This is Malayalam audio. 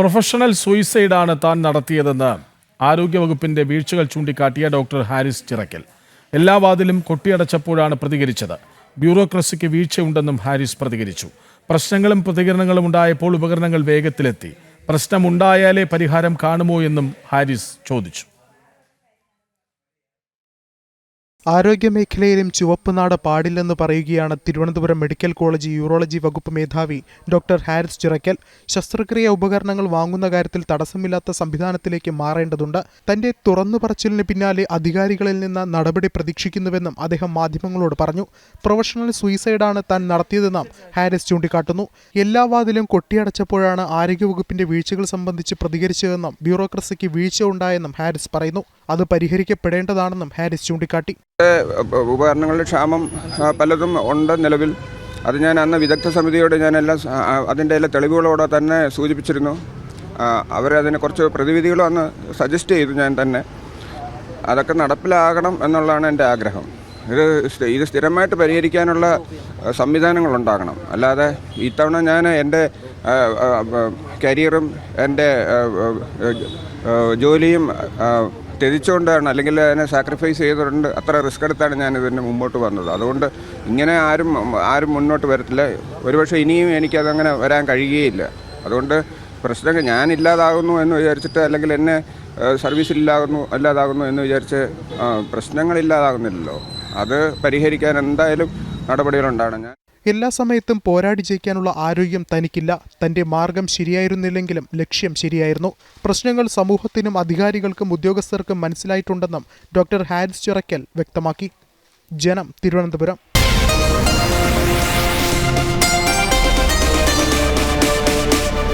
പ്രൊഫഷണൽ സൂയിസൈഡാണ് താൻ നടത്തിയതെന്ന് ആരോഗ്യവകുപ്പിന്റെ വീഴ്ചകൾ ചൂണ്ടിക്കാട്ടിയ ഡോക്ടർ ഹാരിസ് ചിറക്കൽ. എല്ലാ വാതിലും കൊട്ടിയടച്ചപ്പോഴാണ് പ്രതികരിച്ചത്. ബ്യൂറോക്രസിക്ക് വീഴ്ചയുണ്ടെന്നും ഹാരിസ് പ്രതികരിച്ചു. പ്രശ്നങ്ങളും പ്രതികരണങ്ങളും ഉണ്ടായപ്പോൾ ഉപകരണങ്ങൾ വേഗത്തിലെത്തി. പ്രശ്നമുണ്ടായാലേ പരിഹാരം കാണുമോ എന്നും ഹാരിസ് ചോദിച്ചു. ആരോഗ്യമേഖലയിലും ചുവപ്പുനാട് പാടില്ലെന്ന് പറയുകയാണ് തിരുവനന്തപുരം മെഡിക്കൽ കോളേജ് യൂറോളജി വകുപ്പ് മേധാവി ഡോക്ടർ ഹാരിസ് ചിറക്കൽ ശസ്ത്രക്രിയ ഉപകരണങ്ങൾ വാങ്ങുന്ന കാര്യത്തിൽ തടസ്സമില്ലാത്ത സംവിധാനത്തിലേക്ക് മാറേണ്ടതുണ്ട്. തന്റെ തുറന്നു പറച്ചിലിന് പിന്നാലെ അധികാരികളിൽ നിന്ന് നടപടി പ്രതീക്ഷിക്കുന്നുവെന്നും അദ്ദേഹം മാധ്യമങ്ങളോട് പറഞ്ഞു. പ്രൊഫഷണൽ സൂയിസൈഡാണ് താൻ നടത്തിയതെന്നും ഹാരിസ് ചൂണ്ടിക്കാട്ടുന്നു. എല്ലാ വാതിലും കൊട്ടിയടച്ചപ്പോഴാണ് ആരോഗ്യവകുപ്പിന്റെ വീഴ്ചകൾ സംബന്ധിച്ച് പ്രതികരിച്ചതെന്നും ബ്യൂറോക്രസിക്ക് വീഴ്ച ഉണ്ടായെന്നും ഹാരിസ് പറയുന്നു. അത് പരിഹരിക്കപ്പെടേണ്ടതാണെന്നും ഹാരിസ് ചൂണ്ടിക്കാട്ടി. ഉപകരണങ്ങളുടെ ക്ഷാമം പലതും ഉണ്ട് നിലവിൽ. അത് ഞാൻ അന്ന് വിദഗ്ധ സമിതിയോട് ഞാനെല്ലാം എല്ലാം അതിന്റെ എല്ലാ തെളിവുകളോടെ തന്നെ സൂചിപ്പിച്ചിരുന്നു. അവരതിനെ കുറച്ച് പ്രതിവിധികളും അന്ന് സജസ്റ്റ് ചെയ്തു ഞാൻ തന്നെ. അതൊക്കെ നടപ്പിലാകണം എന്നുള്ളതാണ് എന്റെ ആഗ്രഹം. ഇത് ഇത് സ്ഥിരമായിട്ട് പരിഹരിക്കാനുള്ള സംവിധാനങ്ങളുണ്ടാകണം അല്ലാതെ ഇത്തവണ ഞാൻ എന്റെ കരിയറും എന്റെ ജോലിയും ത്യജിച്ചുകൊണ്ടാണ് അല്ലെങ്കിൽ അതിനെ സാക്രിഫൈസ് ചെയ്തുകൊണ്ട് അത്ര റിസ്ക് എടുത്താണ് ഞാൻ ഇതിന് മുമ്പോട്ട് വന്നത്. അതുകൊണ്ട് ഇങ്ങനെ ആരും ആരും മുന്നോട്ട് വരത്തില്ല. ഒരുപക്ഷെ ഇനിയും എനിക്കതങ്ങനെ വരാൻ കഴിയുകയില്ല. അതുകൊണ്ട് പ്രശ്നങ്ങൾ ഞാൻ ഇല്ലാതാകുന്നു എന്ന് വിചാരിച്ചിട്ട് അല്ലെങ്കിൽ എന്നെ സർവീസിൽ ഇല്ലാകുന്നു അല്ലാതാകുന്നു എന്ന് വിചാരിച്ച് പ്രശ്നങ്ങളില്ലാതാകുന്നില്ലല്ലോ അത് പരിഹരിക്കാൻ എന്തായാലും നടപടികളുണ്ടാണ് ഞാൻ എല്ലാ സമയത്തും പോരാടി ജയിക്കാനുള്ള ആരോഗ്യം തനിക്കില്ല. തന്റെ മാർഗം ശരിയായിരുന്നില്ലെങ്കിലും ലക്ഷ്യം ശരിയായിരുന്നു. പ്രശ്നങ്ങൾ സമൂഹത്തിനും അധികാരികൾക്കും ഉദ്യോഗസ്ഥർക്കും മനസ്സിലായിട്ടുണ്ടെന്നും ഡോക്ടർ ഹാരിസ് ചിറക്കൽ വ്യക്തമാക്കി. ജനം തിരുവനന്തപുരം.